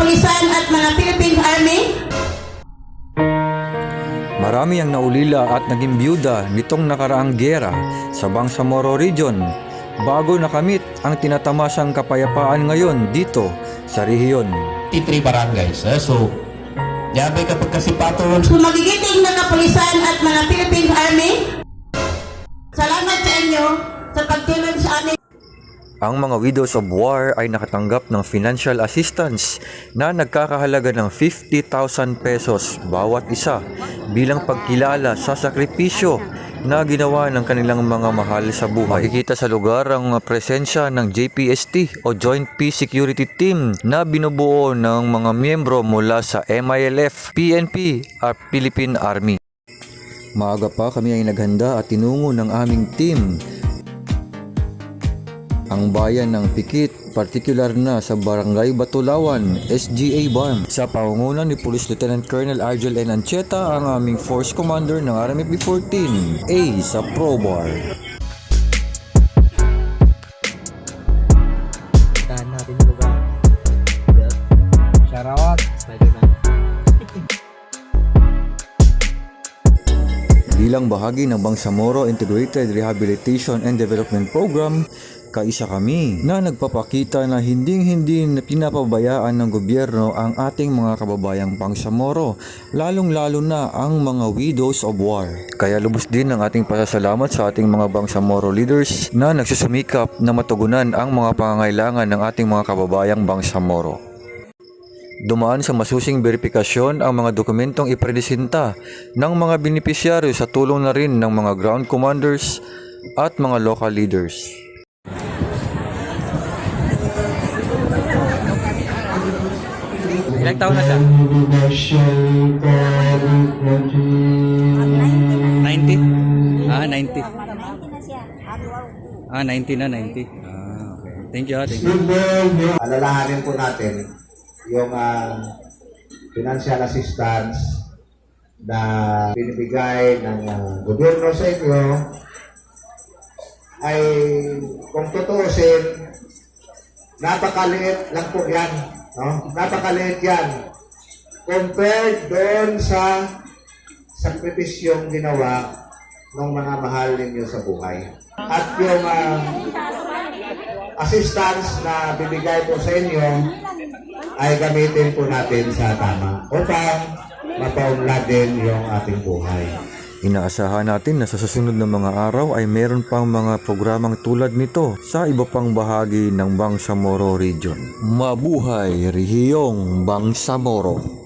kapulisan at mga Philippine Army Marami ang naulila at naging byuda nitong nakaraang gera sa Bangsamoro Region bago nakamit ang tinatamasang kapayapaan ngayon dito sa rehiyon. 53 barangays. Eh? So, yabe kapag kasi patrol, sa magigiting na kapulisan at mga Philippine Army. Salamat sa inyo sa pagtulong sa amin. Ang mga widows of war ay nakatanggap ng financial assistance na nagkakahalaga ng 50,000 pesos bawat isa bilang pagkilala sa sakripisyo na ginawa ng kanilang mga mahal sa buhay. Makikita sa lugar ang presensya ng JPST o Joint Peace Security Team na binubuo ng mga miyembro mula sa MILF, PNP at Philippine Army. Maaga pa kami ay naghanda at tinungo ng aming team ang bayan ng Pikit, partikular na sa Barangay Batulawan, SGA Barm. Sa pangungunan ni Police Lieutenant Colonel Argel N. Ancheta, ang aming Force Commander ng RMFB 14, A sa Pro Bar. Tahan natin yung lugar. Sharawat. Spider-Man. Bilang bahagi ng Bangsamoro Integrated Rehabilitation and Development Program, kaisa kami na nagpapakita na hinding-hindi na pinapabayaan ng gobyerno ang ating mga kababayang Bangsamoro, lalong-lalo na ang mga widows of war. Kaya lubos din ang ating pasasalamat sa ating mga Bangsamoro leaders na nagsusumikap na matugunan ang mga pangangailangan ng ating mga kababayang Bangsamoro. Dumaan sa masusing verifikasyon ang mga dokumentong ipresinta ng mga benepisyaryo sa tulong na rin ng mga ground commanders at mga local leaders. Ilang taon na siya? 90? Ah, 90. Ah, 90 na, 90. Ah, okay. Thank you, ah, thank you. alalahanin po natin yung ah, financial assistance na binibigay ng ah, gobyerno sa inyo ay kung tutuusin napakaliit lang po yan no? napakaliit yan compared doon sa sakripisyong ginawa ng mga mahal ninyo sa buhay at yung ah, assistance na bibigay po sa inyo ay gamitin po natin sa tama upang mapaunlad din yung ating buhay. Inaasahan natin na sa susunod na mga araw ay meron pang mga programang tulad nito sa iba pang bahagi ng Bangsamoro Region. Mabuhay Rehiyong Bangsamoro!